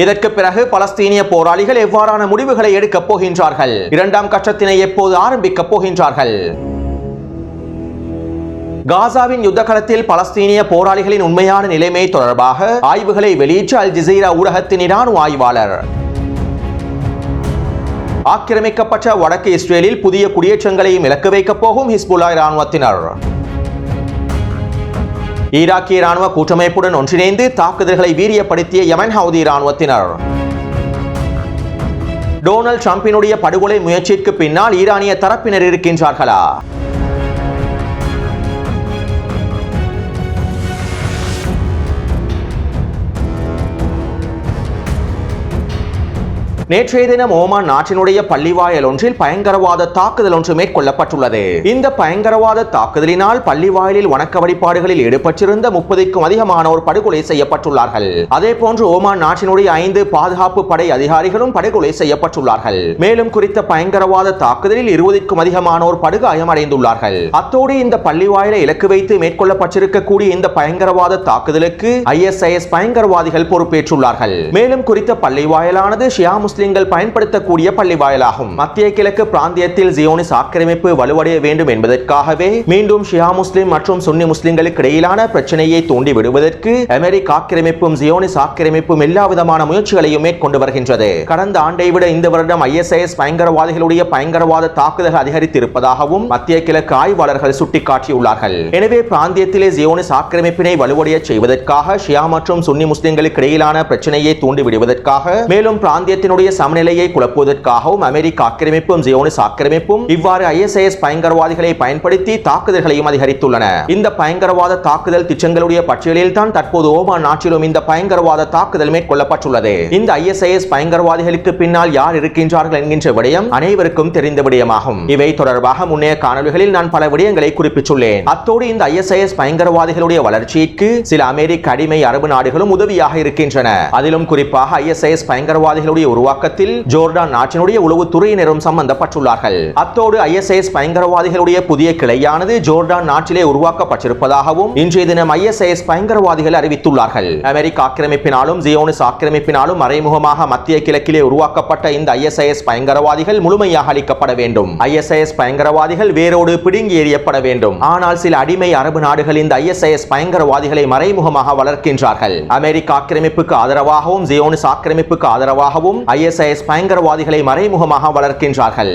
இதற்கு பிறகு பலஸ்தீனிய போராளிகள் எவ்வாறான முடிவுகளை எடுக்கப் போகின்றார்கள்? இரண்டாம் கட்டத்தினை எப்போது ஆரம்பிக்கப் போகின்றார்கள்? காசாவின் யுத்த களத்தில் பலஸ்தீனிய போராளிகளின் உண்மையான நிலைமை தொடர்பாக ஆய்வுகளை வெளியிட்ட அல் ஜிசீரா ஊடகத்தின் இராணுவ ஆய்வாளர். ஆக்கிரமிக்கப்பட்ட வடக்கு இஸ்ரேலில் புதிய குடியேற்றங்களையும் இலக்கு வைக்கப் போகும் ஹிஸ்புல்லா இராணுவத்தினர். ஈராக்கிய ராணுவ கூட்டமைப்புடன் ஒன்றிணைந்து தாக்குதல்களை வீரியப்படுத்திய யமன் ஹவுதி இராணுவத்தினர். டொனால்ட் ட்ரம்பினுடைய படுகொலை முயற்சிக்கு பின்னால் ஈரானிய தரப்பினர் இருக்கின்றார்களா? நேற்றைய தினம் ஓமான் நாட்டினுடைய பள்ளிவாயல் ஒன்றில் பயங்கரவாத தாக்குதல் ஒன்று மேற்கொள்ளப்பட்டுள்ளது. இந்த பயங்கரவாத தாக்குதலினால் பள்ளிவாயலில் வணக்க வழிபாடுகளில் ஈடுபட்டிருந்த முப்பதுக்கும் அதிகமானோர் படுகொலை செய்யப்பட்டுள்ளார்கள். அதே போன்று ஓமான் நாட்டினுடைய ஐந்து பாதுகாப்பு படை அதிகாரிகளும் படுகொலை செய்யப்பட்டுள்ளார்கள். மேலும் குறித்த பயங்கரவாத தாக்குதலில் இருபதுக்கும் அதிகமானோர் படுகாயமடைந்துள்ளார்கள் அத்தோடு இந்த பள்ளிவாயலை இலக்கு வைத்து மேற்கொள்ளப்பட்டிருக்கக்கூடிய இந்த பயங்கரவாத தாக்குதலுக்கு ஐஎஸ்ஐஎஸ் பயங்கரவாதிகள் பொறுப்பேற்றுள்ளார்கள். மேலும் குறித்த பள்ளிவாயலானது ஷியா முஸ்லிம்கள் பயன்படுத்தக்கூடிய பள்ளி வாயிலாகும். மத்திய கிழக்கு பிராந்தியத்தில் ஜியோனிஸ் ஆக்கிரமிப்பு வலுவடைய வேண்டும் என்பதற்காகவே மீண்டும் ஷியா முஸ்லிம் மற்றும் சுன்னி முஸ்லிம்களுக்கு இடையிலான பிரச்சனையை தூண்டி விடுவதற்கு அமெரிக்க ஆக்கிரமிப்பும் ஜியோனிஸ் ஆக்கிரமிப்பும் எல்லா விதமான முயற்சிகளையும் மேற்கொண்டு வருகின்றது. கடந்த ஆண்டை விட இந்த வருடம் ஐஎஸ்ஐஎஸ் பயங்கரவாதிகளுடைய பயங்கரவாத தாக்குதல் அதிகரித்திருப்பதாகவும் மத்திய கிழக்கு ஆய்வாளர்கள் சுட்டிக்காட்டியுள்ளார்கள். எனவே பிராந்தியத்திலே ஜியோனிஸ் ஆக்கிரமிப்பினை வலுவடைய செய்வதற்காக ஷியா மற்றும் சுன்னி முஸ்லிம்களுக்கு இடையிலான பிரச்சனையை தூண்டி விடுவதற்காக மேலும் பிராந்தியத்தினுடைய சமநிலையை குழப்புவதற்காகவும் அமெரிக்க ஆக்கிரமிப்பும் ஜியோனிஸ் ஆக்கிரமிப்பும் இவ்வாறு ஐஎஸ்ஐஎஸ் பயங்கரவாதிகளை பயன்படுத்தி தாக்குதல்களையும் அதிகரித்துள்ளன. இந்த பயங்கரவாத தாக்குதல் திட்டங்களுடைய பட்டியலில் தான் தற்போது ஓமான் நாட்டிலும் இந்த பயங்கரவாத தாக்குதல் மேற்கொள்ளப்பட்டுள்ளது. இந்த ஐஎஸ்ஐஎஸ் பயங்கரவாதிகளுக்கு பின்னால் யார் இருக்கின்றார்கள் என்கின்ற விடயம் அனைவருக்கும் தெரிந்த விடயமாகும். இவை தொடர்பாக முன்னைய காணொலிகளில் நான் பல விடயங்களை குறிப்பிட்டுள்ளேன். அத்தோடு இந்த ஐஎஸ்ஐஎஸ் பயங்கரவாதிகளுடைய வளர்ச்சிக்கு சில அமெரிக்க அடிமை அரபு நாடுகளும் உதவியாக இருக்கின்றன. அதிலும் குறிப்பாக ஐஎஸ்ஐஎஸ் பயங்கரவாதிகளுடைய உருவாக்க உருவாக்கத்தில் ஜோர்டான் நாட்டினுடைய உளவுத்துறையினரும் சம்பந்தப்பட்டுள்ளார்கள். அத்தோடு ஐஎஸ்ஐஎஸ் பயங்கரவாதிகளுடைய புதிய கிளையானது ஜோர்டான் நாட்டிலே உருவாக்கப்பட்டிருப்பதாகவும் இன்றைய தினம் ஐஎஸ்ஐஎஸ் பயங்கரவாதிகள் அறிவித்துள்ளார்கள். அமெரிக்க ஆக்கிரமிப்பினாலும் ஜியோனிஸ் ஆக்கிரமிப்பினாலும் மறைமுகமாக மத்திய கிழக்கிலே உருவாக்கப்பட்ட இந்த ஐஎஸ்ஐஎஸ் பயங்கரவாதிகள் முழுமையாக அளிக்கப்பட வேண்டும். ஐஎஸ்ஐஎஸ் பயங்கரவாதிகள் வேரோடு பிடுங்கி எறியப்பட வேண்டும். ஆனால் சில அடிமை அரபு நாடுகள் இந்த ஐஎஸ்ஐஎஸ் பயங்கரவாதிகளை மறைமுகமாக வளர்க்கின்றார்கள். அமெரிக்க ஆக்கிரமிப்புக்கு ஆதரவாகவும் ஜியோனிஸ் ஆக்கிரமிப்புக்கு ஆதரவாகவும் ஐ ஐஎஸ்ஐஎஸ் பயங்கரவாதிகளை மறைமுகமாக வளர்க்கின்றார்கள்.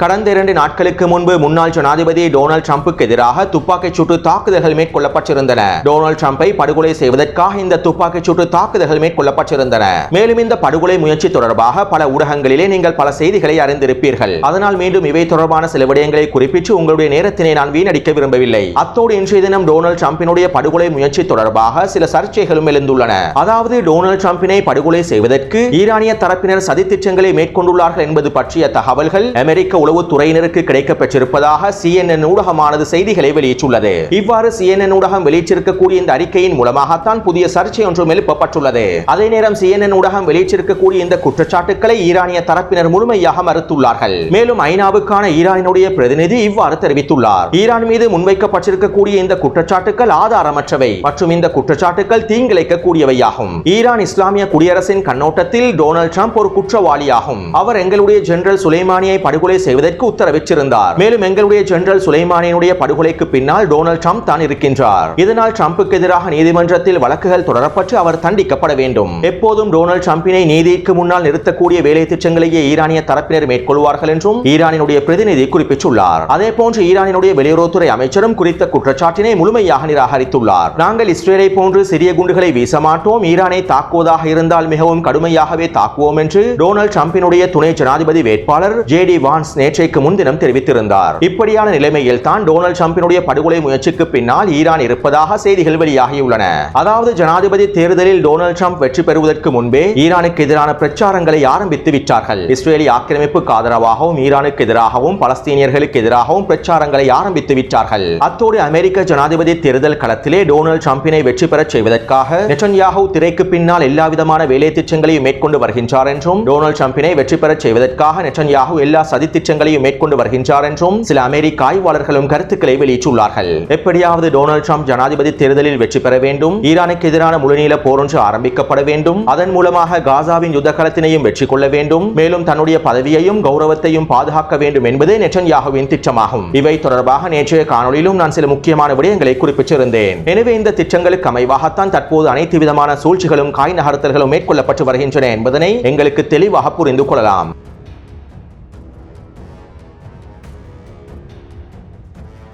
கடந்த இரண்டு நாட்களுக்கு முன்பு முன்னாள் ஜனாதிபதி டொனால்டு டிரம்புக்கு எதிராக துப்பாக்கிச் சூட்டு தாக்குதல்கள் மேற்கொள்ளப்பட்டிருந்தன. டொனால்டு டிரம்பை படுகொலை செய்வதற்காக இந்த துப்பாக்கிச் சூட்டு தாக்குதல்கள் மேற்கொள்ளப்பட்டிருந்தன. மேலும் இந்த படுகொலை முயற்சி தொடர்பாக பல ஊடகங்களிலே நீங்கள் பல செய்திகளை அறிந்திருப்பீர்கள். அதனால் மீண்டும் இவை தொடர்பான சில விடயங்களை குறிப்பிட்டு உங்களுடைய நேரத்தினை நான் வீணடிக்க விரும்பவில்லை. அத்தோடு இன்றைய தினம் டொனால்டு டிரம்பினுடைய படுகொலை முயற்சி தொடர்பாக சில சர்ச்சைகளும் எழுந்துள்ளன. அதாவது டொனால்டு டிரம்பினை படுகொலை செய்வதற்கு ஈரானிய தரப்பினர் சதித்திட்டங்களை மேற்கொண்டுள்ளார்கள் என்பது பற்றிய தகவல்கள் அமெரிக்க உளவுத்துறையினருக்கு கிடைக்கப்பெற்றிருப்பதாக சிஎன்என் ஊடகமானது செய்திகளை வெளியிட்டுள்ளது. இவ்வாறு சிஎன்என் ஊடகம் வெளியிட்டிருக்கக்கூடிய இந்த அறிக்கையின் மூலமாகத்தான் புதிய சர்ச்சை ஒன்றும் எழுப்பப்பட்டுள்ளது. அதே நேரம் சிஎன்என் ஊடகம் வெளியிட்டிருக்கக்கூடிய இந்த குற்றச்சாட்டுக்களை ஈரானிய தரப்பினர் முழுமையாக மறுத்துள்ளார்கள். மேலும் ஐநாவுக்கான ஈரானினுடைய பிரதிநிதி இவ்வாறு தெரிவித்துள்ளார். ஈரான் மீது முன்வைக்கப்பட்டிருக்கக்கூடிய இந்த குற்றச்சாட்டுக்கள் ஆதாரமற்றவை மற்றும் இந்த குற்றச்சாட்டுக்கள் தீங்கிழைக்கக்கூடியவையாகும். ஈரான் இஸ்லாமிய குடியரசின் கண்ணோட்டத்தில் டொனால்ட் ட்ரம்ப் ஒரு குற்றவாளியாகும். அவர் எங்களுடைய ஜெனரல் சுலைமானியை படுகொலை செய்வதற்கு உத்தரவிட்டிருந்தார். மேலும் எங்களுடைய ஜெனரல் சுலைமானியனுடைய படுகொலைக்கு பின்னால் டொனால்ட் ட்ரம்ப் தான் இருக்கின்றார். இதனால் ட்ரம்புக்கு எதிராக நீதிமன்றத்தில் வழக்குகள் தொடரப்பட்டு அவர் தண்டிக்கப்பட வேண்டும். எப்போதும் டொனால்ட் ட்ரம்பினை நீதிக்கு முன்னால் நிறுத்தக்கூடிய வேலை திட்டங்களையே ஈரானிய தரப்பினர் மேற்கொள்வார்கள் என்றும் ஈரானினுடைய பிரதிநிதி குறிப்பிட்டுள்ளார். அதே போன்று ஈரானினுடைய வெளியுறவுத்துறை அமைச்சரும் குறித்த குற்றச்சாட்டினை முழுமையாக நிராகரித்துள்ளார். நாங்கள் இஸ்ரேலை போன்று சிறிய குண்டுகளை வீச மாட்டோம். ஈரானை தாக்குவதாக இருந்தால் மிகவும் கடுமையாகவே தாக்குவோம் என்று டொனால்ட் ட்ரம்பினுடைய துணை ஜனாதிபதி வேட்பாளர் ஜே டி வான்ஸ் நேற்றைக்கு முன்தினம் தெரிவித்திருந்தார். இப்படியான நிலைமையில் தான் டொனால்டு ட்ரம்பினுடைய படுகொலை முயற்சிக்கு பின்னால் ஈரான் இருப்பதாக செய்திகள் வெளியாகியுள்ளன. அதாவது ஜனாதிபதி தேர்தலில் டொனால்டு ட்ரம்ப் வெற்றி பெறுவதற்கு முன்பே ஈரானுக்கு எதிரான பிரச்சாரங்களை ஆரம்பித்து விட்டார்கள். இஸ்ரேலி ஆக்கிரமிப்புக்கு ஆதரவாகவும் ஈரானுக்கு எதிராகவும் பலஸ்தீனியர்களுக்கு எதிராகவும் பிரச்சாரங்களை ஆரம்பித்து விட்டார்கள். அத்தோடு அமெரிக்க ஜனாதிபதி தேர்தல் களத்திலே டொனால்டு ட்ரம்பினை வெற்றி பெறச் செய்வதற்காக நெட்டன்யாகு திரைக்கு பின்னால் எல்லா விதமான வேலை திட்டங்களையும் மேற்கொண்டு வருகின்றார் என்றும் டொனால்டு ட்ரம்பினை வெற்றி பெறச் செய்வதற்காக நெட்டன்யாகு எல்லா சதி திட்டங்களையும் மேற்கொண்டு வருகின்றார் என்றும் சில அமெரிக்க ஆய்வாளர்களும் கருத்துக்களை வெளியிட்டுள்ளார்கள். எப்படியாவது டொனால்டு ட்ரம்ப் ஜனாதிபதி தேர்தலில் வெற்றி பெற வேண்டும் ஈரானுக்கு எதிரான முழுநீள போரொன்று ஆரம்பிக்கப்பட வேண்டும் அதன் மூலமாக காசாவின் யுத்த களத்தினையும் வெற்றி கொள்ள வேண்டும் மேலும் தன்னுடைய பதவியையும் கௌரவத்தையும் பாதுகாக்க வேண்டும் என்பதே நெச்சன்யாகுவின் திட்டமாகும். இவை தொடர்பாக நேற்றைய காணொளியிலும் நான் சில முக்கியமான விடயங்களை குறிப்பிட்டிருந்தேன். எனவே இந்த திட்டங்களுக்கு அமைவாகத்தான் தற்போது அனைத்து விதமான சூழ்ச்சிகளும் காய் நகர்த்தல்களும் மேற்கொள்ளப்பட்டு வருகின்றன என்பதனை எங்களுக்கு தெளிவாக புரிந்து கொள்ளலாம்.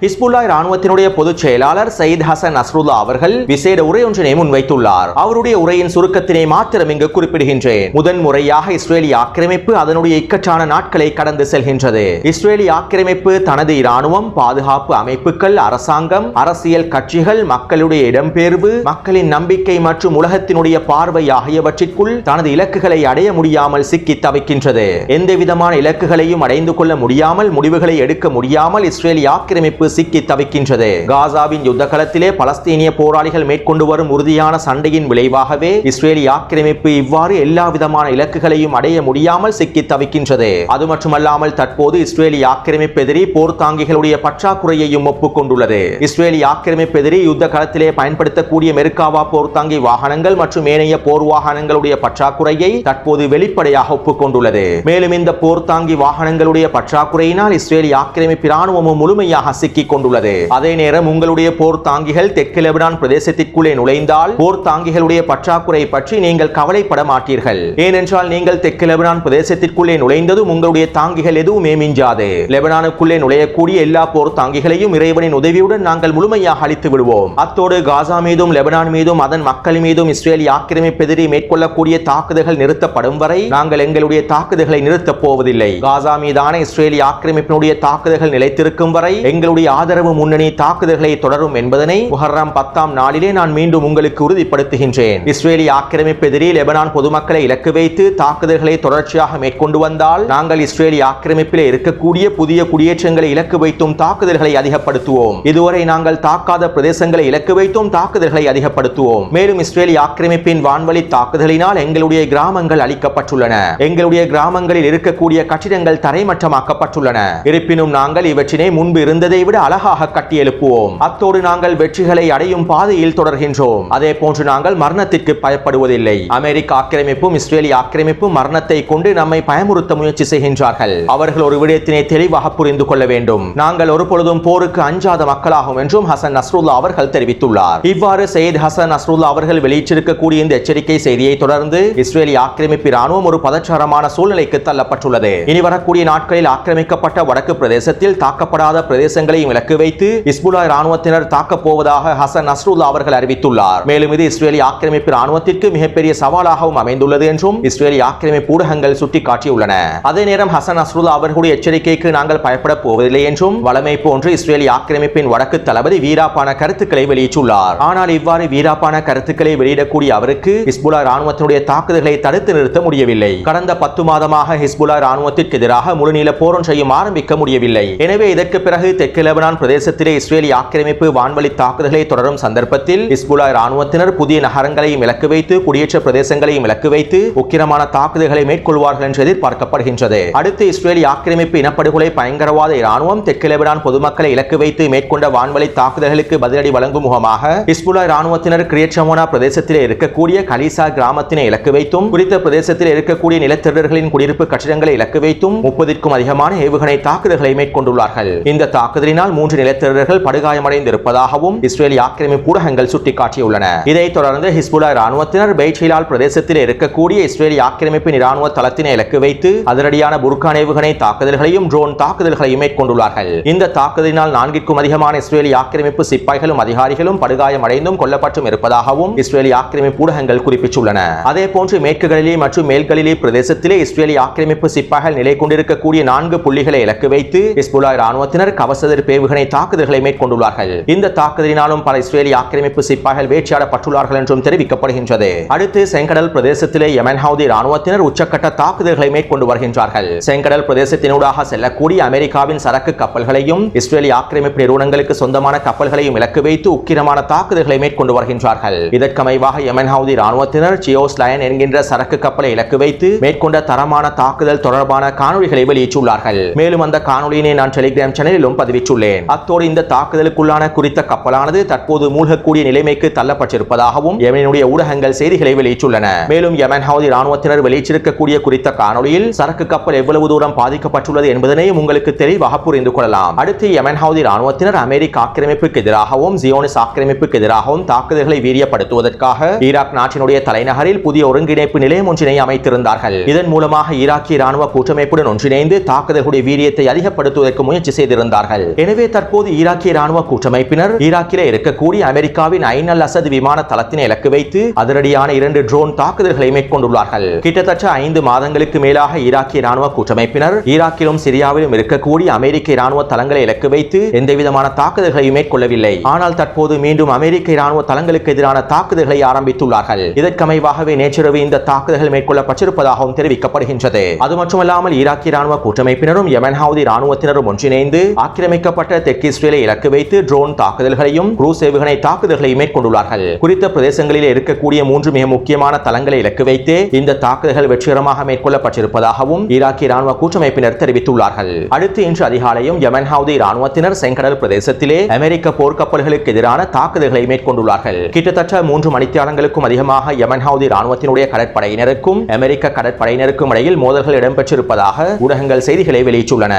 ஹிஸ்புல்லா ராணுவத்தினுடைய பொதுச் செயலாளர் சயீத் ஹசன் அஸ்ருல்லா அவர்கள் விசேட உரை ஒன்றினை முன்வைத்துள்ளார். அவருடைய உரையின் சுருக்கத்தினை மாத்திரம் இங்கு குறிப்பிடுகின்றேன். முதன் முறையாக இஸ்ரேலிய ஆக்கிரமிப்பு அதனுடைய இக்கட்டான நாட்களை கடந்து செல்கின்றது. இஸ்ரேலிய ஆக்கிரமிப்பு தனது இராணுவம் பாதுகாப்பு அமைப்புகள் அரசாங்கம் அரசியல் கட்சிகள் மக்களுடைய இடம்பெயர்வு மக்களின் நம்பிக்கை மற்றும் உலகத்தினுடைய பார்வை ஆகியவற்றிற்குள் தனது இலக்குகளை அடைய முடியாமல் சிக்கி தவிக்கின்றது. எந்த விதமான இலக்குகளையும் அடைந்து கொள்ள முடியாமல் முடிவுகளை எடுக்க முடியாமல் இஸ்ரேலிய ஆக்கிரமிப்பு சிக்கி தவிக்கின்றது. காசாவின் யுத்த களத்திலே பலஸ்தீனிய போராளிகள் மேற்கொண்டு வரும் உறுதியான சண்டையின் விளைவாகவே இஸ்ரேலிய ஆக்கிரமிப்பு இவ்வாறு எல்லா விதமான இலக்குகளையும் அடைய முடியாமல் சிக்கி தவிக்கின்றது. அது மட்டுமல்லாமல் தற்போது இஸ்ரேலிய ஆக்கிரமிப்பு எதிரி போர்த்தாங்கிகளுடைய பற்றாக்குறையையும் ஒப்புக்கொண்டுள்ளது. இஸ்ரேலிய ஆக்கிரமிப்பு எதிரி யுத்த களத்திலே பயன்படுத்தக்கூடிய மெருக்காவா போர்த்தாங்கி வாகனங்கள் மற்றும் ஏனைய போர் வாகனங்களுடைய பற்றாக்குறையை தற்போது வெளிப்படையாக ஒப்புக்கொண்டுள்ளது. மேலும் இந்த போர்த்தாங்கி வாகனங்களுடைய பற்றாக்குறையினால் இஸ்ரேலிய ஆக்கிரமிப்பு ராணுவமும் முழுமையாக சிக்கி சிக்கிக் கொண்டுள்ளது அதே நேரம் உங்களுடைய போர் தாங்கிகள் தெற்கு லெபனான் பிரதேசத்திற்குள்ளே நுழைந்தால் போர் தாங்கிகளுடைய பற்றாக்குறை பற்றி நீங்கள் கவலைப்பட மாட்டீர்கள். ஏனென்றால் நீங்கள் தெற்கு லெபனான் பிரதேசத்திற்குள்ளே நுழைந்ததும் உங்களுடைய தாங்கிகள் எதுவுமே மிஞ்சாது. லெபனானுக்குள்ளே நுழையக்கூடிய எல்லா போர் தாங்கிகளையும் இறைவனின் உதவியுடன் நாங்கள் முழுமையாக அழித்து விடுவோம். அத்தோடு காசா மீதும் லெபனான் மீதும் அதன் மக்கள் மீதும் இஸ்ரேல் ஆக்கிரமிப்பெதிரி மேற்கொள்ளக்கூடிய தாக்குதல்கள் நிறுத்தப்படும் வரை நாங்கள் எங்களுடைய தாக்குதல்களை நிறுத்தப் போவதில்லை. காசா மீதான இஸ்ரேலி ஆக்கிரமிப்பினுடைய தாக்குதல்கள் நிலைத்திருக்கும் வரை எங்களுடைய ஆதரவு முன்னணி தாக்குதல்களை தொடரும் என்பதனை முஹர்ரம் பத்தாம் நாளிலே நான் மீண்டும் உங்களுக்கு உறுதிப்படுத்துகின்றேன். இஸ்ரேலி ஆக்கிரமிப்பு எதிரில் லெபனான் பொதுமக்களை இலக்கு வைத்து தாக்குதல்களை தொடர்ச்சியாக மேற்கொண்டு வந்தால் நாங்கள் இஸ்ரேலி ஆக்கிரமிப்பிலே இருக்கக்கூடிய புதிய குடியேற்றங்களை இலக்கு வைத்தும் தாக்குதல்களை அதிகப்படுத்துவோம். இதுவரை நாங்கள் தாக்காத பிரதேசங்களை இலக்கு வைத்தும் தாக்குதல்களை அதிகப்படுத்துவோம். மேலும் இஸ்ரேலி ஆக்கிரமிப்பின் வான்வழி தாக்குதலினால் எங்களுடைய கிராமங்கள் அளிக்கப்பட்டுள்ளன எங்களுடைய கிராமங்களில் இருக்கக்கூடிய கட்டிடங்கள் தரைமட்டமாக்கப்பட்டுள்ளன. இருப்பினும் நாங்கள் இவற்றினை முன்பு இருந்ததை விட அழகாக கட்டியெழுப்புவோம். அத்தோடு நாங்கள் வெற்றிகளை அடையும் பாதையில் தொடர்கின்றோம். அதே போன்று நாங்கள் மரணத்திற்கு பயப்படுவதில்லை. அமெரிக்க ஆக்கிரமிப்பும் இஸ்ரேலிய ஆக்கிரமிப்பும் மரணத்தை கொண்டு நம்மை பயமுறுத்த முயற்சி செய்கின்றார்கள். அவர்கள் ஒரு விடயத்தினை தெளிவாக புரிந்து கொள்ள வேண்டும். நாங்கள் ஒரு பொழுதும் போருக்கு அஞ்சாத மக்களாகும் என்றும் ஹசன் நஸ்ருல்லா அவர்கள் தெரிவித்துள்ளார். இவ்வாறு சையத் ஹசன் நஸ்ருல்லா அவர்கள் வெளியிட்டிருக்கக்கூடிய இந்த எச்சரிக்கை செய்தியை தொடர்ந்து இஸ்ரேலிய ஆக்கிரமிப்பு ராணுவம் ஒரு பதச்சாரமான சூழ்நிலைக்கு தள்ளப்பட்டுள்ளது. இனி வரக்கூடிய நாட்களில் ஆக்கிரமிக்கப்பட்ட வடக்கு பிரதேசத்தில் தாக்கப்படாத பிரதேசங்களை பிரதேசங்களையும் இலக்கு வைத்து இஸ்புல்லா ராணுவத்தினர் தாக்கப் போவதாக ஹசன் நஸ்ருல்லா அவர்கள் அறிவித்துள்ளார். மேலும் இது இஸ்ரேலி ஆக்கிரமிப்பு ராணுவத்திற்கு மிகப்பெரிய சவாலாகவும் அமைந்துள்ளது என்றும் இஸ்ரேலி ஆக்கிரமிப்பு ஊடகங்கள் சுட்டிக்காட்டியுள்ளன. அதே நேரம் ஹசன் நஸ்ருல்லா அவர்களுடைய எச்சரிக்கைக்கு நாங்கள் பயப்பட போவதில்லை என்றும் வளமை போன்று இஸ்ரேலி ஆக்கிரமிப்பின் வடக்கு தளபதி வீராப்பான கருத்துக்களை வெளியிட்டுள்ளார். ஆனால் இவ்வாறு வீராப்பான கருத்துக்களை வெளியிடக்கூடிய அவருக்கு ஹிஸ்புல்லா ராணுவத்தினுடைய தாக்குதல்களை தடுத்து நிறுத்த முடியவில்லை. கடந்த பத்து மாதமாக ஹிஸ்புல்லா ராணுவத்திற்கு எதிராக முழுநீள போரொன்றையும் ஆரம்பிக்க முடியவில்லை. எனவே இதற்கு பிறகு தெற்கு லெபனான் பிரதேசத்திலே இஸ்ரேலிய ஆக்கிரமிப்பு வான்வழி தாக்குதல்களை தொடரும் சந்தர்ப்பத்தில் இஸ்புலா ராணுவத்தினர் புதிய நகரங்களையும் இலக்கு வைத்து குடியேற்ற பிரதேசங்களையும் இலக்கு வைத்து உக்கிரமான தாக்குதல்களை மேற்கொள்வார்கள் என்று எதிர்பார்க்கப்படுகின்றது. அடுத்து இஸ்ரேலிய ஆக்கிரமிப்பு இனப்படுகொலை பயங்கரவாத இராணுவம் தெற்கு லெபனான் பொதுமக்களை இலக்கு வைத்து மேற்கொண்ட வான்வழி தாக்குதல்களுக்கு பதிலடி வழங்கும் முகமாக இஸ்புலா ராணுவத்தினர் கிரியேட்சமோனா பிரதேசத்திலே இருக்கக்கூடிய கலிசா கிராமத்தினை இலக்கு வைத்தும் குறித்த பிரதேசத்தில் இருக்கக்கூடிய நிலத்திரர்களின் குடியிருப்பு கட்டிடங்களை இலக்கு வைத்தும் முப்பதிற்கும் அதிகமான ஏவுகணை தாக்குதல்களை மேற்கொண்டுள்ளார்கள். இந்த தாக்குதலினால் மூன்று நிலத்திரர்கள் படுகாயமடைந்திருப்பதாகவும் இஸ்ரேலிய ஆக்கிரமிப்பு ஊடகங்கள் சுட்டிக்காட்டியுள்ளன. இதைத் தொடர்ந்து ஹிஸ்புல்லா இராணுவத்தினர் பெய்ட்ஷிலால் பிரதேசத்தில் இருக்கக்கூடிய இஸ்ரேலிய ஆக்கிரமிப்பின் இராணுவ தளத்தினை இலக்கு வைத்து அதிரடியான புர்கான் ஏவுகணை தாக்குதல்களையும் ட்ரோன் தாக்குதல்களையும் மேற்கொண்டுள்ளார்கள். இந்த தாக்குதலினால் நான்கிற்கும் அதிகமான இஸ்ரேலிய ஆக்கிரமிப்பு சிப்பாய்களும் அதிகாரிகளும் படுகாயமடைந்தும் கொல்லப்பட்டும் இருப்பதாகவும் இஸ்ரேலிய ஆக்கிரமிப்பு ஊடகங்கள் குறிப்பிட்டுள்ளன. அதே போன்று மேற்கு கலிலே மற்றும் மேல்கலிலே பிரதேசத்திலே இஸ்ரேலிய ஆக்கிரமிப்பு சிப்பாய்கள் நிலை கொண்டிருக்கக்கூடிய நான்கு புள்ளிகளை இலக்கு வைத்து ஹிஸ்புல்லா ராணுவத்தினர் கவச ராக்கெட் தாக்குதல்களை மேற்கொண்டுள்ளார்கள். இந்த தாக்குதலினாலும் பல இஸ்ரேலிய ஆக்கிரமிப்பு சிப்பாய்கள் வேட்டையாடப்பட்டுள்ளார்கள் என்றும் தெரிவிக்கப்படுகின்றது. அடுத்து செங்கடல் பிரதேசத்திலே யமன் ஹவுதி ராணுவத்தினர் உச்சக்கட்ட தாக்குதல்களை மேற்கொண்டு வருகின்றார்கள். செங்கடல் பிரதேசத்தினூடாக செல்லக்கூடிய அமெரிக்காவின் சரக்கு கப்பல்களையும் இஸ்ரேலிய ஆக்கிரமிப்பு நிறுவனங்களுக்கு சொந்தமான கப்பல்களையும் இலக்கு வைத்து உக்கிரமான தாக்குதல்களை மேற்கொண்டு வருகின்றார்கள். இதற்கமைவாக யமன் ஹவுதி ராணுவத்தினர் சியோஸ் லயன் என்கின்ற சரக்கு கப்பலை இலக்கு வைத்து மேற்கொண்ட தரமான தாக்குதல் தொடர்பான காணொளிகளை வெளியிட்டுள்ளார்கள். மேலும் அந்த காணொலியினை நான் டெலிகிராம் சேனலிலும் பதிவிட்டுள்ளேன். அத்தோடு இந்த தாக்குதலுக்குள்ளான குறித்த கப்பலானது தற்போது மூழ்கக்கூடிய நிலைமைக்கு தள்ளப்பட்டிருப்பதாகவும் யமனுடைய ஊடகங்கள் செய்திகளை வெளியிட்டுள்ளன. மேலும் யமன் ஹவுதி ராணுவத்தினர் வெளியிட்டிருக்கக்கூடிய குறித்த காணொளியில் சரக்கு கப்பல் எவ்வளவு தூரம் பாதிக்கப்பட்டுள்ளது என்பதனையும் உங்களுக்கு தெளிவாக புரிந்து கொள்ளலாம். அடுத்து யமன் ஹவுதி ராணுவத்தினர் அமெரிக்க ஆக்கிரமிப்புக்கு எதிராகவும் ஜியோனிஸ் ஆக்கிரமிப்புக்கு எதிராகவும் தாக்குதல்களை வீரியப்படுத்துவதற்காக ஈராக் நாட்டினுடைய தலைநகரில் புதிய ஒருங்கிணைப்பு நிலையம் ஒன்றினை அமைத்திருந்தார்கள். இதன் மூலமாக ஈராக்கிய ராணுவ கூட்டமைப்புடன் ஒன்றிணைந்து தாக்குதல்களுடைய வீரியத்தை அதிகப்படுத்துவதற்கு முயற்சி செய்திருந்தார்கள். எனவே தற்போது ஈராக்கிய ராணுவ கூட்டமைப்பினர் ஈராக்கிலே இருக்கக்கூடிய அமெரிக்காவின் ஐன் அல் விமான தளத்தினை இலக்கு வைத்து அதிரடியான இரண்டு ட்ரோன் தாக்குதல்களை மேற்கொண்டுள்ளார்கள். கிட்டத்தட்ட ஐந்து மாதங்களுக்கு மேலாக ஈராக்கிய ராணுவ கூட்டமைப்பினர் ஈராக்கிலும் சிரியாவிலும் இருக்கக்கூடிய அமெரிக்க ராணுவ தளங்களை இலக்கு வைத்து எந்தவிதமான தாக்குதல்களையும் மேற்கொள்ளவில்லை. ஆனால் தற்போது மீண்டும் அமெரிக்க ராணுவ தளங்களுக்கு எதிரான தாக்குதல்களை ஆரம்பித்துள்ளார்கள். இதற்கமைவாகவே நேற்றிரவு இந்த தாக்குதல்கள் மேற்கொள்ளப்பட்டிருப்பதாகவும் தெரிவிக்கப்படுகின்றது. அது மட்டுமல்லாமல் ஈராக்கிய ராணுவ கூட்டமைப்பினரும் யமன் ராணுவத்தினரும் ஒன்றிணைந்து ஆக்கிரமிக்க தெற்கு இஸ்ரேலை இலக்கு வைத்து ட்ரோன் தாக்குதல்களையும் குரூஸ் ஏவுகணை தாக்குதல்களையும் மேற்கொண்டுள்ளார்கள். குறித்த பிரதேசங்களில் இருக்கக்கூடிய மூன்று மிக முக்கியமான தளங்களை இலக்கு வைத்து இந்த தாக்குதல்கள் வெற்றிகரமாக மேற்கொள்ளப்பட்டிருப்பதாகவும் ஈராக்கிய ராணுவ கூட்டமைப்பினர் தெரிவித்துள்ளார்கள். அடுத்து இன்று அதிகாலையும் யமன் ஹவுதி ராணுவத்தினர் செங்கடல் பிரதேசத்திலே அமெரிக்க போர்க்கப்பல்களுக்கு எதிரான தாக்குதல்களை மேற்கொண்டுள்ளார்கள். கிட்டத்தட்ட மூன்று மணித்தியாலங்களுக்கும் அதிகமாக யமன் ஹவுதி ராணுவத்தினுடைய கடற்படையினருக்கும் அமெரிக்க கடற்படையினருக்கும் இடையில் மோதல்கள் இடம்பெற்றிருப்பதாக ஊடகங்கள் செய்திகளை வெளியிட்டுள்ளன.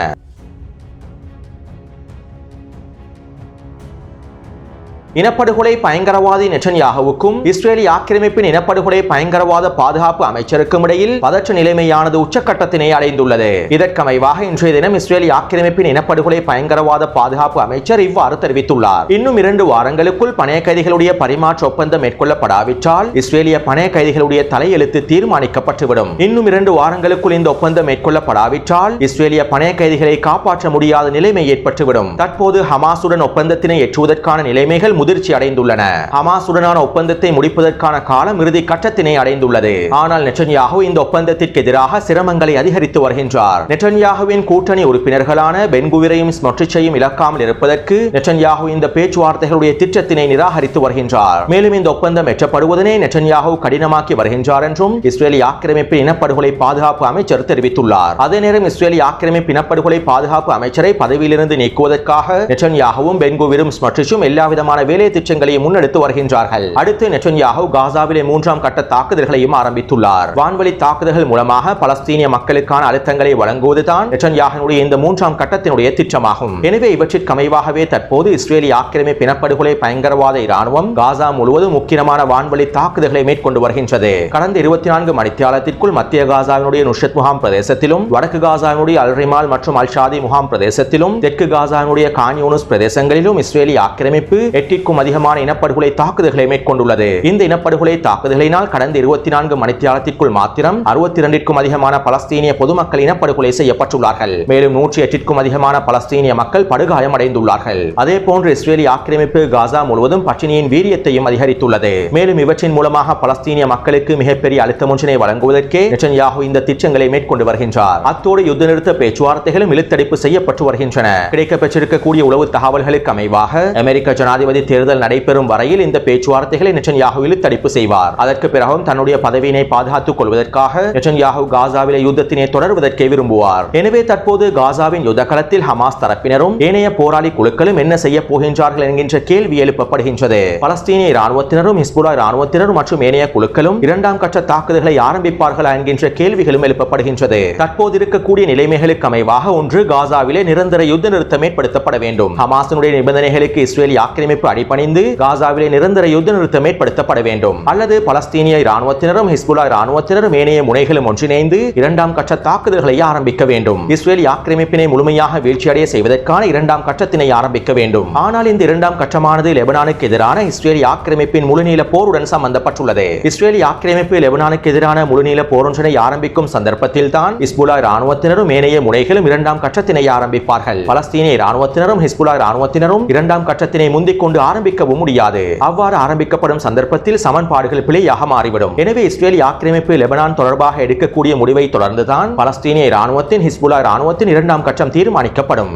இனப்படுகொலை பயங்கரவாதி நெட்டன்யாகுவுக்கும் இஸ்ரேலிய ஆக்கிரமிப்பின் இனப்படுகொலை பயங்கரவாத பாதுகாப்பு அமைச்சருக்கும் இடையில் பதற்ற நிலைமையானது உச்சக்கட்டத்தினை அடைந்துள்ளது. இதற்கமைவாக இன்றைய தினம் இஸ்ரேலிய ஆக்கிரமிப்பின் இனப்படுகொலை பயங்கரவாத பாதுகாப்பு அமைச்சர் இவ்வாறு தெரிவித்துள்ளார். இன்னும் இரண்டு வாரங்களுக்குள் பணைய கைதிகளுடைய பரிமாற்ற ஒப்பந்தம் மேற்கொள்ளப்படாவிட்டால் இஸ்ரேலிய பணைய கைதிகளுடைய தலையெழுத்து தீர்மானிக்கப்பட்டுவிடும். இன்னும் இரண்டு வாரங்களுக்குள் இந்த ஒப்பந்தம் மேற்கொள்ளப்படாவிட்டால் இஸ்ரேலிய பணைய கைதிகளை காப்பாற்ற முடியாத நிலைமை ஏற்பட்டுவிடும். தற்போது ஹமாசுடன் ஒப்பந்தத்தினை ஏற்றுவதற்கான நிலைமைகள் முதிர்ச்சி அடைந்துள்ளன. ஹமாசுடனான ஒப்பந்தத்தை முடிப்பதற்கான காலம் இறுதி கட்டத்தினை அடைந்துள்ளது. ஆனால் நெட்டன்யாகு இந்த ஒப்பந்தத்திற்கு எதிராக சிரமங்களை அதிகரித்து வருகின்றார். நெட்டன்யாகுவின் கூட்டணி உறுப்பினர்களான பென்குவிரையும் ஸ்மொட்ரிச்சையும் இழக்காமல் இருப்பதற்கு நெட்டன்யாகு இந்த பேச்சுவார்த்தைகளுடைய திட்டத்தினை நிராகரித்து வருகின்றார். மேலும் இந்த ஒப்பந்தம் எட்டப்படுவதனை நெட்டன்யாகு கடினமாக்கி வருகின்றார் என்றும் இஸ்ரேலி ஆக்கிரமிப்பு இனப்படுகொலை பாதுகாப்பு அமைச்சர் தெரிவித்துள்ளார். அதே நேரம் இஸ்ரேலி ஆக்கிரமிப்பு இனப்படுகொலை பாதுகாப்பு அமைச்சரை பதவியிலிருந்து நீக்குவதற்காக நெட்டன்யாகவும் பென்குவிரும் ஸ்மொட்ரிச்சும் எல்லாவிதமான வேலை திட்டங்களை முன்னெடுத்து வருகின்றார்கள். அடுத்து நெட்டன்யாகு காசாவிலே மூன்றாம் கட்ட தாக்குதல்களையும் ஆரம்பித்துள்ளார். வான்வழி தாக்குதல்கள் மூலமாக பலஸ்தீனிய மக்களுக்கான அழுத்தங்களை வழங்குவதுதான் நெட்டன்யாகனுடைய இந்த மூன்றாம் கட்டத்தினுடைய திட்டமாகும். எனவே இவற்றிற்கு அமைவாகவே தற்போது இஸ்ரேலிய ஆக்கிரமிப்பு இனப்படுகொலை பயங்கரவாத இராணுவம் காசா முழுவதும் முக்கியமான வான்வழி தாக்குதல்களை மேற்கொண்டு வருகின்றது. கடந்த இருபத்தி நான்கு மணித்தியாலத்திற்குள் மத்திய காசாவினுடைய நுஷத் முகாம் பிரதேசத்திலும் வடக்கு காசாவினுடைய அல்ரிமால் மற்றும் அல்ஷாதி முகாம் பிரதேசத்திலும் தெற்கு காசாவினுடைய கான்யூனுஸ் பிரதேசங்களிலும் இஸ்ரேலிய ஆக்கிரமிப்பு நூற்றுக்கும் அதிகமான இனப்படுகொலை தாக்குதல்களை மேற்கொண்டுள்ளது. இந்த இனப்படுகொலை தாக்குதலினால் கடந்த இருபத்தி நான்கு மணித்தியாலத்திற்குள் மாத்திரம் அறுபத்தி இரண்டிற்கும் அதிகமான பலஸ்தீனிய பொதுமக்கள் இனப்படுகொலை செய்யப்பட்டுள்ளார்கள். மேலும் நூற்றி எட்டிற்கும் அதிகமான பலஸ்தீனிய மக்கள் படுகாயம் அடைந்துள்ளார்கள். அதே போன்று இஸ்ரேலிய ஆக்கிரமிப்பு காசா முழுவதும் பட்டினியின் வீரியத்தையும் அதிகரித்துள்ளது. மேலும் இவற்றின் மூலமாக பலஸ்தீனிய மக்களுக்கு மிகப்பெரிய அழுத்தம் ஒன்றினை வழங்குவதற்கே நெட்டன்யாகு இந்த திட்டங்களை மேற்கொண்டு வருகின்றார். அத்தோடு யுத்த நிறுத்த பேச்சுவார்த்தைகளும் இழுத்தடிப்பு செய்யப்பட்டு வருகின்றன. கிடைக்கப்பெற்றிருக்கக்கூடிய உளவு தகவல்களுக்கு அமைவாக அமெரிக்க ஜனாதிபதி தேர்தல் நடைபெறும் வரையில் இந்த பேச்சுவார்த்தைகளை நெட்டன்யாகு இழுத்தடிப்பு செய்வார். அதற்கு பிறகும் தன்னுடைய பதவியினை பாதுகாத்துக் கொள்வதற்காக நெட்டன்யாகு காசாவிலே யுத்தத்தினை தொடர்வதற்கே விரும்புவார். எனவே தற்போது காசாவின் யுத்த களத்தில் ஹமாஸ் தரப்பினரும் ஏனைய போராளி குழுக்களும் என்ன செய்ய போகின்றார்கள் என்கின்ற கேள்வி எழுப்பப்படுகின்றது. பலஸ்தீனிய இராணுவத்தினரும் ஹிஸ்புல்லா இராணுவத்தினரும் மற்றும் ஏனைய குழுக்களும் இரண்டாம் கட்ட தாக்குதல்களை ஆரம்பிப்பார்களா என்கின்ற கேள்விகளும் எழுப்பப்படுகின்றது. தற்போது இருக்கக்கூடிய நிலைமைகளுக்கு அமைவாக ஒன்று காசாவிலே நிரந்தர யுத்த நிறுத்தம் ஏற்படுத்தப்பட வேண்டும். ஹமாஸினுடைய நிபந்தனைகளுக்கு இஸ்ரேல் ஆக்கிரமிப்பு அடிபணிந்து காசாவிலே நிரந்தர யுத்த நிறுத்தம் ஏற்படுத்தப்பட வேண்டும். அல்லது பலஸ்தீனிய இராணுவத்தினரும் ஹிஸ்புல்லா இராணுவத்தினரும் ஏனைய முனைகளும் ஒன்றிணைந்து இரண்டாம் கட்ட தாக்குதல்களை ஆரம்பிக்க வேண்டும். இஸ்ரேல் ஆக்கிரமிப்பினை முழுமையாக வீழ்ச்சியடைய செய்வதற்கான இரண்டாம் கட்டத்தினை ஆரம்பிக்க வேண்டும். ஆனால் இந்த இரண்டாம் கட்டமானது லெபனானுக்கு எதிரான இஸ்ரேலி ஆக்கிரமிப்பின் முழுநீள போருடன் சம்பந்தப்பட்டுள்ளது. இஸ்ரேலி ஆக்கிரமிப்பு லெபனானுக்கு எதிரான முழுநீள போரொன்றினை ஆரம்பிக்கும் சந்தர்ப்பத்தில் தான் இஸ்புல்லா இராணுவத்தினரும் ஏனைய முனைகளும் இரண்டாம் கட்டத்தினை ஆரம்பிப்பார்கள். பலஸ்தீனிய இராணுவத்தினரும் ஹிஸ்புல்லா இராணுவத்தினரும் இரண்டாம் கட்டத்தினை முந்திக் கொண்டு ஆரம்பிக்கவும் முடியாது. அவ்வாறு ஆரம்பிக்கப்படும் சந்தர்ப்பத்தில் சமன்பாடுகள் பிழையாக மாறிவிடும். எனவே இஸ்ரேலி ஆக்கிரமிப்பு லெபனான் தொடர்பாக எடுக்கக்கூடிய முடிவை தொடர்ந்துதான் பலஸ்தீனிய இராணுவத்தின் ஹிஸ்புல்லா இராணுவத்தின் இரண்டாம் கட்டம் தீர்மானிக்கப்படும்.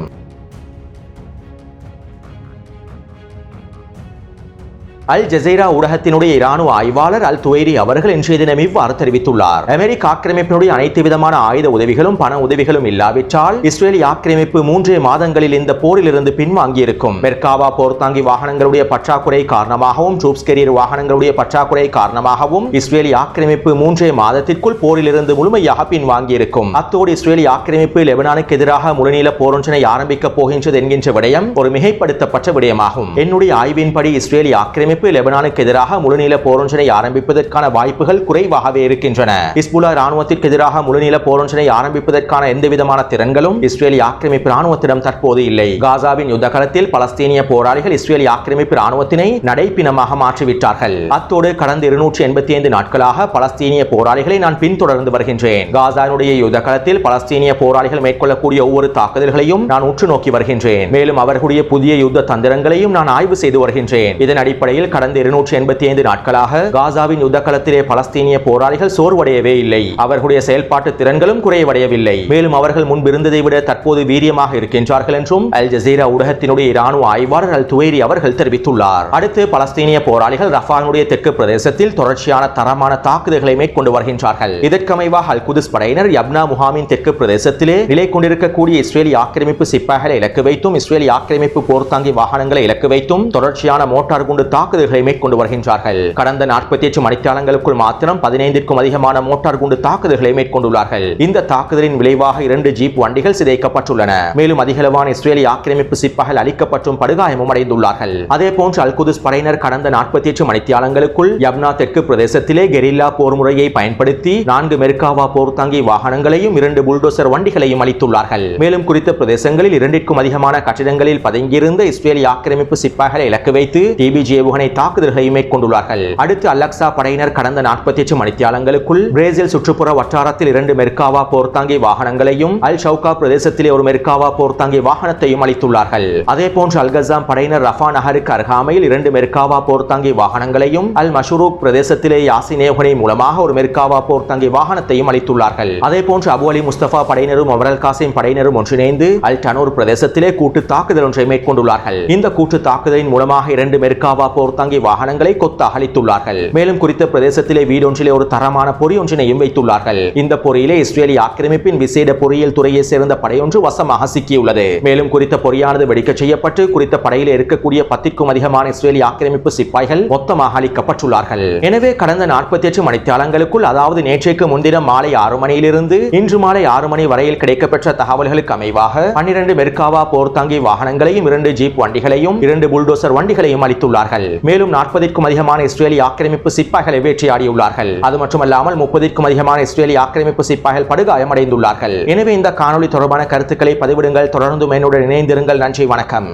அல் ஜசீரா ஊடகத்தினுடைய இராணுவ ஆய்வாளர் அல் துவைரி அவர்கள் இன்றைய தினம் இவ்வாறு தெரிவித்துள்ளார். அமெரிக்க ஆக்கிரமிப்பினுடைய அனைத்து விதமான ஆயுத உதவிகளும் பண உதவிகளும் இல்லாவிட்டால் இஸ்ரேலி ஆக்கிரமிப்பு மூன்றே மாதங்களில் இந்த போரிலிருந்து பின்வாங்கியிருக்கும். மெர்காவா போர்த்தாங்கி வாகனங்களுடைய பற்றாக்குறை காரணமாகவும் ட்ரூப்ஸ் கெரியர் வாகனங்களுடைய பற்றாக்குறை காரணமாகவும் இஸ்ரேலி ஆக்கிரமிப்பு மூன்றே மாதத்திற்குள் போரிலிருந்து முழுமையாக பின்வாங்கியிருக்கும். அத்தோடு இஸ்ரேலி ஆக்கிரமிப்பு லெபனானுக்கு எதிராக முழுநீள போரொன்றினை ஆரம்பிக்கப் போகின்றது என்கின்ற விடயம் ஒரு மிகைப்படுத்தப்பட்ட விடயமாகும். என்னுடைய ஆய்வின்படி இஸ்ரேலி ஆக்கிரமி ஆக்கிரமிப்பு லெபனானுக்கு எதிராக முழுநீள போரொன்றினை ஆரம்பிப்பதற்கான வாய்ப்புகள் குறைவாகவே இருக்கின்றன. இஸ்புலா ராணுவத்திற்கு எதிராக முழுநீள போரொன்றினை ஆரம்பிப்பதற்கான எந்தவிதமான திறன்களும் இஸ்ரேலி ஆக்கிரமிப்பு ராணுவத்திடம் தற்போது இல்லை. காசாவின் யுத்த களத்தில் பலஸ்தீனிய போராளிகள் இஸ்ரேலி ஆக்கிரமிப்பு ராணுவத்தினை நடைப்பினமாக மாற்றிவிட்டார்கள். அத்தோடு கடந்த இருநூற்றி எண்பத்தி ஐந்து நாட்களாக பலஸ்தீனிய போராளிகளை நான் பின்தொடர்ந்து வருகின்றேன். காசானுடைய யுத்த களத்தில் பலஸ்தீனிய போராளிகள் மேற்கொள்ளக்கூடிய ஒவ்வொரு தாக்குதல்களையும் நான் உற்று நோக்கி வருகின்றேன். மேலும் அவர்களுடைய புதிய யுத்த தந்திரங்களையும் நான் ஆய்வு செய்து வருகின்றேன். இதன் அடிப்படையில் நிலையில் கடந்த இருநூற்றி எண்பத்தி ஐந்து நாட்களாக காசாவின் யுத்தக்களத்திலே பலஸ்தீனிய போராளிகள் சோர்வடையவே இல்லை. அவர்களுடைய செயல்பாட்டு திறன்களும் குறைவடையவில்லை. மேலும் அவர்கள் முன்பிருந்ததை விட தற்போது வீரியமாக இருக்கின்றார்கள் என்றும் அல் ஜசீரா ஊடகத்தினுடைய இராணுவ ஆய்வாளர் அல் துவேரி அவர்கள் தெரிவித்துள்ளார். அடுத்து பலஸ்தீனிய போராளிகள் ரஃபானுடைய தெற்கு பிரதேசத்தில் தொடர்ச்சியான தரமான தாக்குதல்களை மேற்கொண்டு வருகின்றார்கள். இதற்கமைவாக அல் குதிஸ் படையினர் யப்னா முகாமின் தெற்கு பிரதேசத்திலே நிலை கொண்டிருக்கக்கூடிய இஸ்ரேலி ஆக்கிரமிப்பு சிப்பாய்களை இலக்கு வைத்தும் இஸ்ரேலி ஆக்கிரமிப்பு போர்த்தாங்கி வாகனங்களை இலக்கு வைத்தும் தொடர்ச்சியான மோட்டார் குண்டு தாக்கு தாக்குதல்களை மேற்கொண்டு வருகின்றார்கள். கடந்த நாற்பத்தி எட்டு மணித்தாளங்களுக்குள் மாத்திரம் பதினைந்திற்கும் அதிகமான மோட்டார் குண்டு தாக்குதல்களை மேற்கொண்டுள்ளார்கள். இந்த தாக்குதலின் விளைவாக இரண்டு ஜீப் வண்டிகள் சிதைக்கப்பட்டுள்ளன. மேலும் அதிகளவான இஸ்ரேலி ஆக்கிரமிப்பு சிப்பாய்கள் அளிக்கப்பட்டும் படுகாயமும் அடைந்துள்ளார்கள். அதே போன்று அல்குதுஸ் படையினர் கடந்த நாற்பத்தி எட்டு மணித்தியாலங்களுக்குள் யப்னா தெற்கு பிரதேசத்திலே கெரில்லா போர் முறையை பயன்படுத்தி நான்கு மெர்காவா போர் தாங்கி வாகனங்களையும் இரண்டு புல்டோசர் வண்டிகளையும் அளித்துள்ளார்கள். மேலும் குறித்த பிரதேசங்களில் இரண்டிற்கும் அதிகமான கட்டிடங்களில் பதுங்கியிருந்த இஸ்ரேலி ஆக்கிரமிப்பு சிப்பாய்களை இலக்கு வைத்து டிபிஜி ஏவுகணை தாக்குதல்களை மேற்கொண்டுள்ளார்கள் அடுத்து அலக்சா படையினர் கடந்த நாற்பத்தி எட்டு மணித்தியாலங்களுக்குள் பிரேசில் சுற்றுப்புற வட்டாரத்தில் இரண்டு மெர்காவா போர்த்தாங்கி வாகனங்களையும் அல் ஷவுகா பிரதேசத்திலே ஒரு மெர்காவா போர்த்தாங்கி வாகனத்தையும் அளித்துள்ளார்கள். அதே போன்று அல்கசாம் படையினர் ரஃபா நகருக்கு அருகாமையில் இரண்டு மெர்காவா போர்த்தாங்கி வாகனங்களையும் அல் மஷூரூக் பிரதேசத்திலே யாசினேகனை மூலமாக ஒரு மெர்காவா போர்த்தாங்கி வாகனத்தையும் அளித்துள்ளார்கள். அதே போன்று அபு அலி முஸ்தபா படையினரும் அமரல் காசிம் படையினரும் ஒன்றிணைந்து அல் டனூர் பிரதேசத்திலே கூட்டு தாக்குதல் ஒன்றை மேற்கொண்டுள்ளார்கள். இந்த கூட்டு தாக்குதலின் மூலமாக இரண்டு மெர்காவா போர் தாங்கி வாகனங்களை கொத்து அளித்துள்ளார்கள் மேலும் குறித்த பிரதேசத்திலே வீடொன்றிலே ஒரு தரமான பொறி ஒன்றினையும் வைத்துள்ளார்கள். இந்த பொறியிலே இஸ்ரேலி ஆக்கிரமிப்பின் விசேட பொறியியல் துறையை சேர்ந்த படையொன்று வசமாக சிக்கியுள்ளது. மேலும் குறித்த பொறியானது வெடிக்க செய்யப்பட்டு குறித்த படையில் இருக்கக்கூடிய பத்திற்கும் அதிகமான இஸ்ரேலி ஆக்கிரமிப்பு சிப்பாய்கள் மொத்தமாக அளிக்கப்பட்டுள்ளார்கள் எனவே கடந்த நாற்பத்தி எட்டு மணித்தாளங்களுக்குள் அதாவது நேற்றைக்கு முன்தினம் மாலை ஆறு மணியிலிருந்து இன்று மாலை ஆறு மணி வரையில் கிடைக்கப்பெற்ற தகவல்களுக்கு அமைவாக பன்னிரண்டு மெர்காவா போர்த்தாங்கி வாகனங்களையும் இரண்டு ஜீப் வண்டிகளையும் இரண்டு புல்டோசர் வண்டிகளையும் அளித்துள்ளார்கள். மேலும் நாற்பதிற்கும் அதிகமான இஸ்ரேலி ஆக்கிரமிப்பு சிப்பாய்களை வேட்டையாடியுள்ளார்கள். அது மட்டுமல்லாமல் முப்பதிற்கும் அதிகமான இஸ்ரேலி ஆக்கிரமிப்பு சிப்பாய்கள் படுகாயமடைந்துள்ளார்கள். எனவே இந்த காணொலி தொடர்பான கருத்துக்களை பதிவிடுங்கள். தொடர்ந்து என்னுடன் இணைந்திருங்கள். நன்றி வணக்கம்.